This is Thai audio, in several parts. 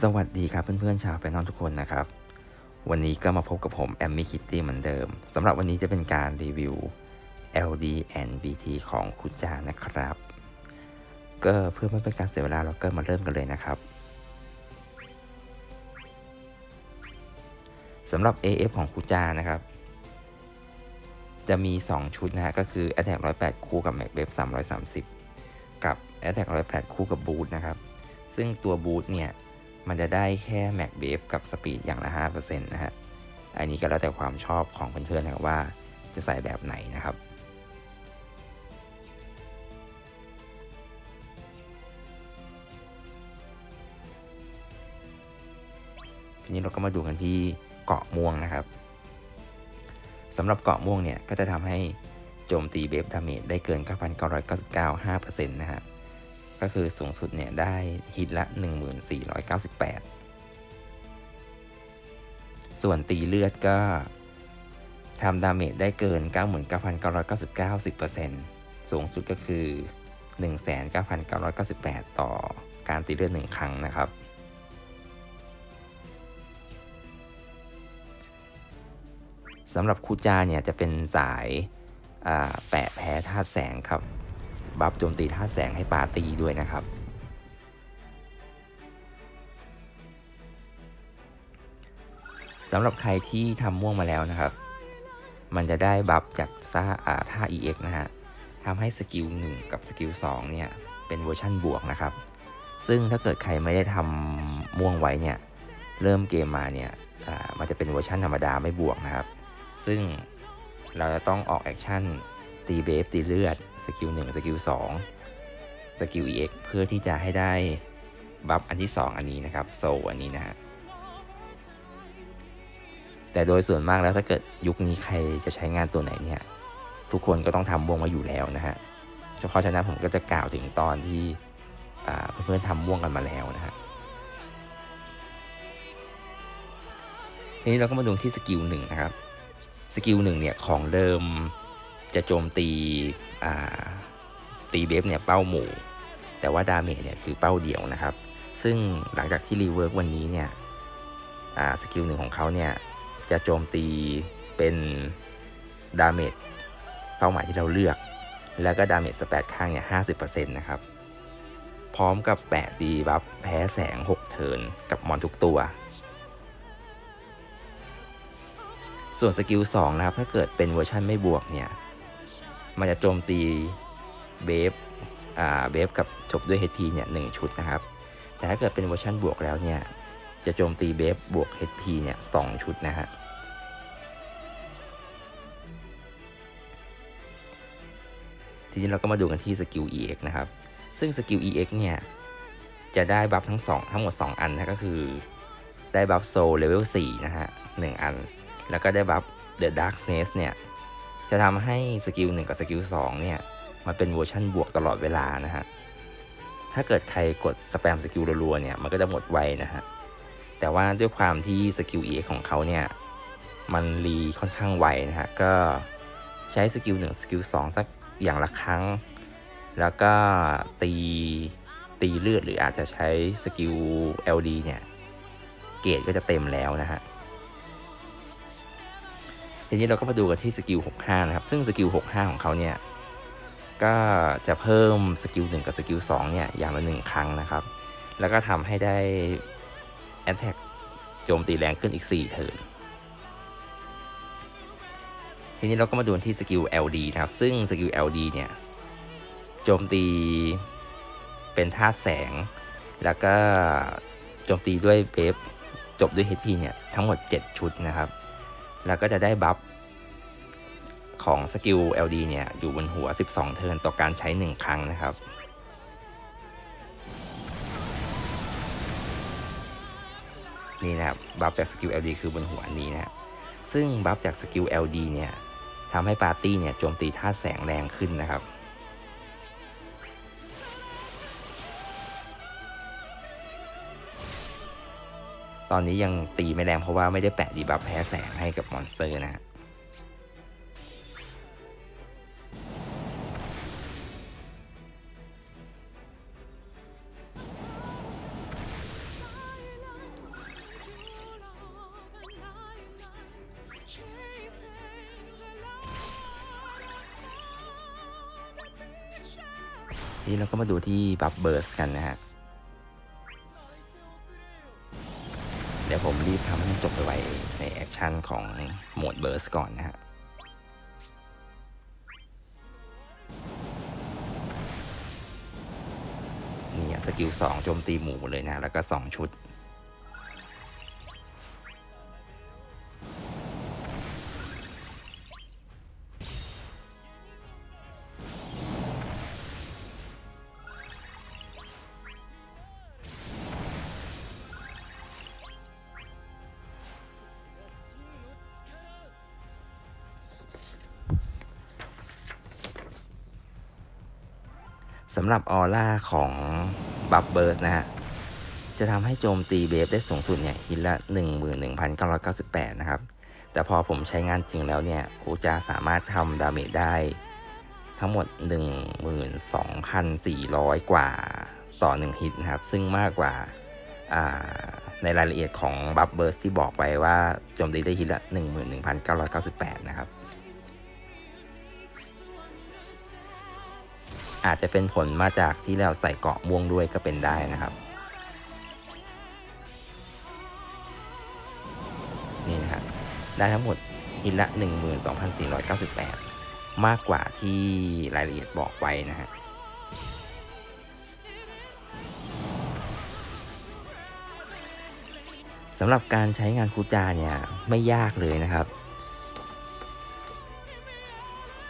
สวัสดีครับเพื่อนๆชาวแฟนนอนทุกคนนะครับ วันนี้ก็มาพบกับผมแอมมี่คิตตี้เหมือนเดิมสำหรับวันนี้จะเป็นการรีวิว LD and BT ของคุจานะครับ ก็เพื่อไม่เป็นการเสียเวลาเราก็มาเริ่มกันเลยนะครับสำหรับ AF ของคุจานะครับ จะมี 2 ชุดนะฮะก็คือ Attack 108 คู่กับ Mac w e b 330 กับ Attack 108 คู่กับ Boot นะครับ ซึ่งตัวบูทเนี่ย มันจะได้แค่ Mac w a v e กับสปีดอย่างละ5%นะฮะ อันนี้ก็แล้วแต่ความชอบของเพื่อนๆนะครับว่าจะใส่แบบไหนนะครับทีนี้เราก็มาดูกันที่เกาะม่วงนะครับสำหรับเกาะม่วงเนี่ยก็จะทำให้โจมตีเบฟดาเมจได้เกิน 9,999 5%นะฮะ ก็คือสูงสุดเนี่ยได้ฮิตละ 1498 ส่วนตีเลือดก็ทำดาเมจได้เกิน 99,999 10%สูงสุดก็คือ 19,998 ต่อการตีเลือด 1 ครั้งนะครับ สำหรับคูจาเนี่ยจะเป็นสายแปะแพ้ธาตุแสงครับ บัฟโจมตีธาแสงให้ปาตีด้วยนะครับ สำหรับใครที่ทำม่วงมาแล้วนะครับ มันจะได้บัฟจากซ่าท่า EX นะฮะทำให้สกิล1กับสกิล2เนี่ย เป็นเวอร์ชั่นบวกนะครับ ซึ่งถ้าเกิดใครไม่ได้ทำม่วงไว้เนี่ย เริ่มเกมมาเนี่ยมันจะเป็นเวอร์ชันธรรมดาไม่บวกนะครับ ซึ่งเราจะต้องออกแอคชั่นตีเบฟตีเลือด สกิล1สกิล2สกิล EX เพื่อที่จะให้ได้บัฟอันที่ 2 อันนี้นะครับโซอันนี้นะฮะแต่โดยส่วนมากแล้วถ้าเกิดยุคนี้ใครจะใช้งานตัวไหนเนี่ยทุกคนก็ต้องทำม่วงมาอยู่แล้วนะฮะเพราะฉะนั้นผมก็จะกล่าวถึงตอนที่เพื่อนๆทำม่วงกันมาแล้วนะฮะทีนี้เราก็มาดูที่สกิลหนึ่งนะครับสกิลหนึ่งเนี่ยของเดิม จะโจมตีตีเบฟเนี่ยเป้าหมู่ แต่ว่าดาเมจเนี่ยคือเป้าเดียวนะครับ ซึ่งหลังจากที่รีเวิร์กวันนี้เนี่ยสกิลหนึ่งของเขาเนี่ยจะโจมตีเป็นดาเมจเป้าหมายที่เราเลือก แล้วก็ดาเมจสเปดข้างเนี่ยห้าสิบเปอร์เซ็นต์นะครับ พร้อมกับแปะดีบัฟแพ้แสง 6 เทินกับมอนทุกตัว ส่วนสกิล2นะครับ ถ้าเกิดเป็นเวอร์ชันไม่บวกเนี่ย มันจะโจมตีเบฟอ่าเบฟกับจบด้วย HP เนี่ยหชุดนะครับ แต่ถ้าเกิดเป็นเวอร์ชันบวกแล้วเนี่ย จะโจมตีเบฟบวก HP เนี่ยสชุดนะฮะทีนี้เราก็มาดูกันที่สกิล EX นะครับ ซึ่งสกิล EX เนี่ย จะได้บัฟทั้ง 2 ทั้งหมด 2 อันนะก็คือได้บัฟโซเลเวล4นะฮะ1อัน แล้วก็ได้บัฟ The Darkness เนี่ย จะทำให้สกิล1กับสกิล2เนี่ยมันเป็นเวอร์ชันบวกตลอดเวลานะฮะ ถ้าเกิดใครกดสแปมสกิลรัวๆเนี่ยมันก็จะหมดไวนะฮะ แต่ว่าด้วยความที่สกิล E ของเขาเนี่ยมันรีค่อนข้างไวนะฮะ ก็ใช้สกิล1สกิล2สักอย่างละครั้ง แล้วก็ตีตีเลือดหรืออาจจะใช้สกิล LD เนี่ย เกรดก็จะเต็มแล้วนะฮะ ทีนี้เราก็มาดูกันที่สกิล 65 นะครับ ซึ่งสกิล 65 ของเขาเนี่ย ก็จะเพิ่มสกิล 1 กับสกิล 2 เนี่ย อย่างละ 1 ครั้งนะครับ แล้วก็ทำให้ได้แอตแทกโจมตีแรงขึ้นอีก 4 เทิร์นทีนี้เราก็มาดูที่สกิล LD นะครับ ซึ่งสกิล LD เนี่ย โจมตีเป็นธาตุแสง แล้วก็โจมตีด้วยเบฟจบด้วย HP เนี่ย ทั้งหมด 7 ชุดนะครับ แล้วก็จะได้บัฟของสกิล LD เนี่ย อยู่บนหัว 12 เทิร์นต่อการใช้ 1 ครั้งนะครับ นี่นะครับ บัฟจากสกิล LD คือบนหัวนี้นะซึ่งบัฟจากสกิล LD เนี่ยทำให้ปาร์ตี้เนี่ยโจมตีท่าแสงแรงขึ้นนะครับ ตอนนี้ยังตีไม่แรงเพราะว่าไม่ได้แปะดีบัฟแพ้แสงให้กับมอนสเตอร์นะฮะนี่เราก็มาดูที่บัฟเบิร์สกันนะฮะ ดี๋ยวผมรีบทำให้มันจบไปไวในแอคชั่นของโหมดเบิร์สก่อนนะฮะนี่สกิลสองโจมตีหมู่เลยนะ แล้วก็สองชุด สำหรับออร่าของบัฟเบิร์สนะฮะ จะทำให้โจมตีเบฟได้สูงสุดเนี่ยฮิตละ 11,998 นะครับ แต่พอผมใช้งานจริงแล้วเนี่ยกูจะสามารถทำดาเมจได้ทั้งหมด 12,400 กว่าต่อ 1 ฮิตนะครับ ซึ่งมากกว่าในรายละเอียดของบัฟเบิร์สที่บอกไปว่าโจมตีได้ฮิตละ 11,998 นะครับ อาจจะเป็นผลมาจากที่เราใส่เกาะม่วงด้วยก็เป็นได้นะครับ นี่นะครับ ได้ทั้งหมดอินละ 12,498 มากกว่าที่รายละเอียดบอกไว้นะฮะสำหรับการใช้งานคูจาเนี่ยไม่ยากเลยนะครับ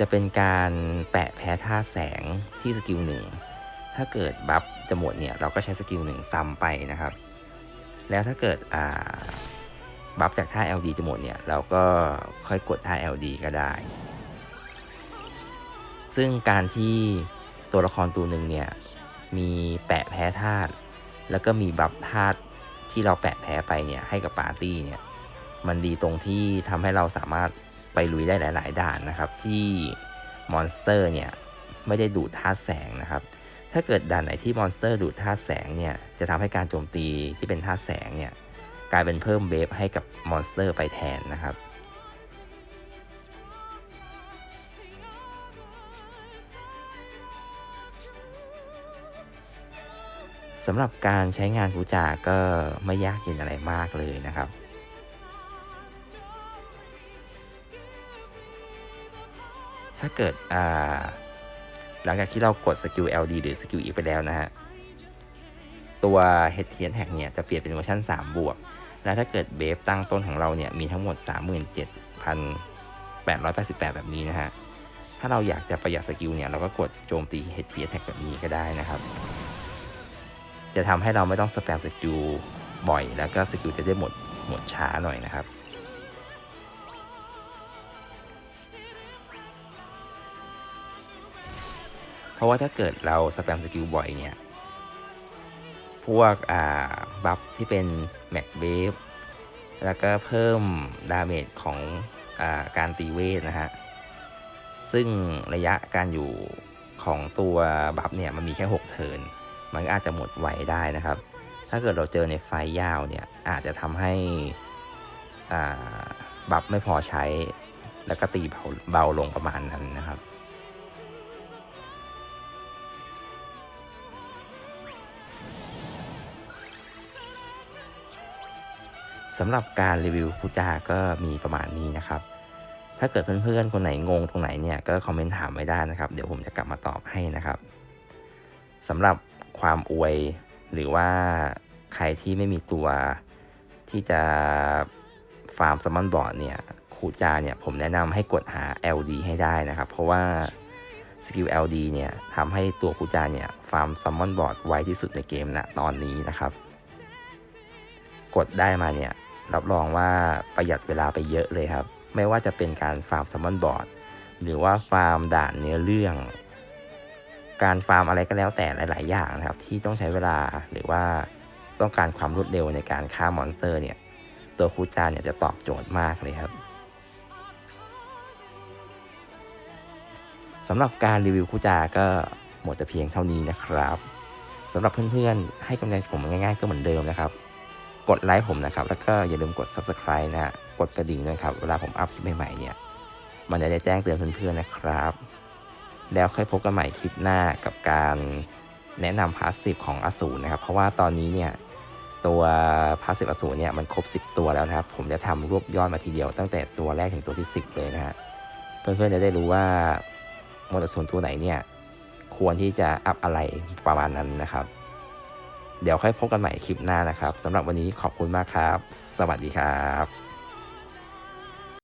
จะเป็นการแปะแพ้ท่าแสงที่สกิลหนึ่งถ้าเกิดบัฟจะหมดเนี่ยเราก็ใช้สกิลหนึ่งซ้ำไปนะครับ แล้วถ้าเกิดบัฟจากท่า LD จะหมดเนี่ยเราก็ค่อยกดท่า LD ก็ได้ ซึ่งการที่ตัวละครตัวหนึ่งเนี่ยมีแปะแพ้ธาตุแล้วก็มีบัฟธาตุที่เราแปะแพ้ไปเนี่ยให้กับปาร์ตี้เนี่ยมันดีตรงที่ทำให้เราสามารถ ไปลุยได้หลาย ๆ ด่านนะครับ ที่มอนสเตอร์เนี่ยไม่ได้ดูดธาตุแสงนะครับ ถ้าเกิดด่านไหนที่มอนสเตอร์ดูดธาตุแสงเนี่ยจะทำให้การโจมตีที่เป็นธาตุแสงเนี่ยกลายเป็นเพิ่มเบฟให้กับมอนสเตอร์ไปแทนนะครับสำหรับการใช้งานกูจาก็ไม่ยากเย็นอะไรมากเลยนะครับ ถ้าเกิดหลังจากที่เรากดสกิล LD หรือสกิล E ไปแล้วนะฮะ ตัว Head c l e a n Tag เนี่ยจะเปลี่ยนเป็นเวอร์ชัน3 บวก แล้วถ้าเกิดเบฟตั้งต้นของเราเนี่ย มีทั้งหมด 37,888 แบบนี้นะฮะ ถ้าเราอยากจะประหยัดสกิลเนี่ย เราก็กดโจมตี Head c l e a n Tag แบบนี้ก็ได้นะครับ จะทำให้เราไม่ต้องสแปมสกิลบ่อย แล้วก็สกิลจะได้หมดหมดช้าหน่อยนะครับ เพราะว่าถ้าเกิดเราสแปมสกิลบ่อยเนี่ย พวกอ่าบัฟที่เป็นแม็กเบฟแล้วก็เพิ่มดาเมจของอาการตีเวทนะฮะ ซึ่งระยะการอยู่ของตัวบัฟเนี่ยมันมีแค่ 6 เทิร์นมันก็อาจจะหมดไวได้นะครับ ถ้าเกิดเราเจอในไฟยาวเนี่ย อาจจะทำให้บัฟไม่พอใช้ แล้วก็ตีเบาเบาลงประมาณนั้นนะครับ สำหรับการรีวิวคูจาก็มีประมาณนี้นะครับ ถ้าเกิดเพื่อนๆ คนไหนงงตรงไหนเนี่ยก็คอมเมนต์ถามไว้ได้นะครับ เดี๋ยวผมจะกลับมาตอบให้นะครับสำหรับความอวยหรือว่าใครที่ไม่มีตัวที่จะฟาร์มซัมมอนบอร์ดเนี่ยคูจาเนี่ยผมแนะนำให้กดหา LD ให้ได้นะครับ เพราะว่าสกิล LD เนี่ยทำให้ตัวคูจาเนี่ยฟาร์มซัมมอนบอร์ดไวที่สุดในเกมนะตอนนี้นะครับ กดได้มาเนี่ย รับรองว่าประหยัดเวลาไปเยอะเลยครับ ไม่ว่าจะเป็นการฟาร์มซัมมอนบอร์ดหรือว่าฟาร์มด่านเนื้อเรื่อง การฟาร์มอะไรก็แล้วแต่หลาย ๆ อย่างนะครับ ที่ต้องใช้เวลาหรือว่าต้องการความรวดเร็วในการฆ่ามอนสเตอร์เนี่ย ตัวคูจาเนี่ยจะตอบโจทย์มากเลยครับสำหรับการรีวิวคูจาก็หมดแต่เพียงเท่านี้นะครับสำหรับเพื่อนๆ ให้กำลังใจผมง่ายๆก็เหมือนเดิมนะครับ กดไลค์ผมนะครับ แล้วก็อย่าลืมกด subscribe นะ กดกระดิ่งด้วยครับ เวลาผมอัพคลิปใหม่ๆเนี่ย มันจะได้แจ้งเตือนเพื่อนๆนะครับ แล้วค่อยพบกันใหม่คลิปหน้ากับการแนะนำพาสซีฟของอสูรนะครับ เพราะว่าตอนนี้เนี่ยตัวพาสซีฟอสูรเนี่ยมันครบ 10 ตัวแล้วนะครับ ผมจะทำรวบยอดมาทีเดียวตั้งแต่ตัวแรกถึงตัวที่ 10 เลยนะฮะ เพื่อนๆจะได้รู้ว่ามอนอสูรตัวไหนเนี่ยควรที่จะอัพอะไรประมาณนั้นนะครับ เดี๋ยวค่อยพบกันใหม่คลิปหน้านะครับสำหรับวันนี้ขอบคุณมากครับ สวัสดีครับ